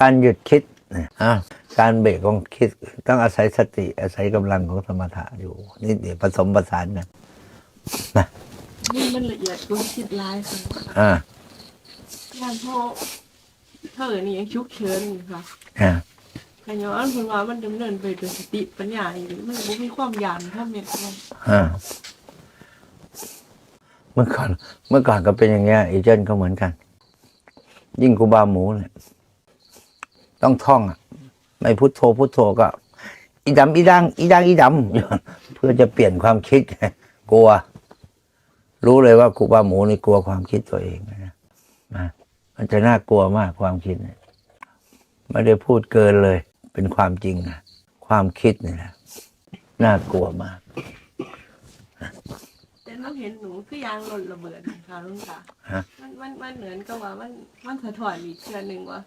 การหยุดคิดนะอะการเบรกของคิดต้องอาศัยสติอาศัยกำลังของสมถะอยู่ นี่เดี๋ยวผสมผสานกันนี่มันละเอียดกว่าคิดร้ายค่ะอ่างานพ่อเธอนี่ยังชุกเชิญอยู่ค่ะอ่าขย้อนคุณว่ามันดำเนินไปโดยสติปัญญาอยู่มันบ่มีความยานถ้าเม็ดมันอ่าเมื่อก่อน เมื่อก่อนก็เป็นอย่างเงี้ยอีเจนก็เหมือนกัน ยิ่งกูบาหมูเนี่ย ต้องท่องอะ ไม่พุทโธพุทโธก็ อีดำอีดังอีดังอีดำเพื่อจะเปลี่ยนความคิดกลัว รู้เลยว่าครูบาหมูนี่กลัวความคิดตัวเองนะนะมันจะน่ากลัวมากความคิดเนี่ยไม่ได้พูดเกินเลย เป็นความจริงนะความคิดนี่นะน่ากลัวมากแต่เราเห็นหนูคือยางหล่นระเบิดค่ะลุงค่ะฮะมันมันมันเหมือนกับว่ามันมันสะท้อนอีกเชื่อหนึ่งว่า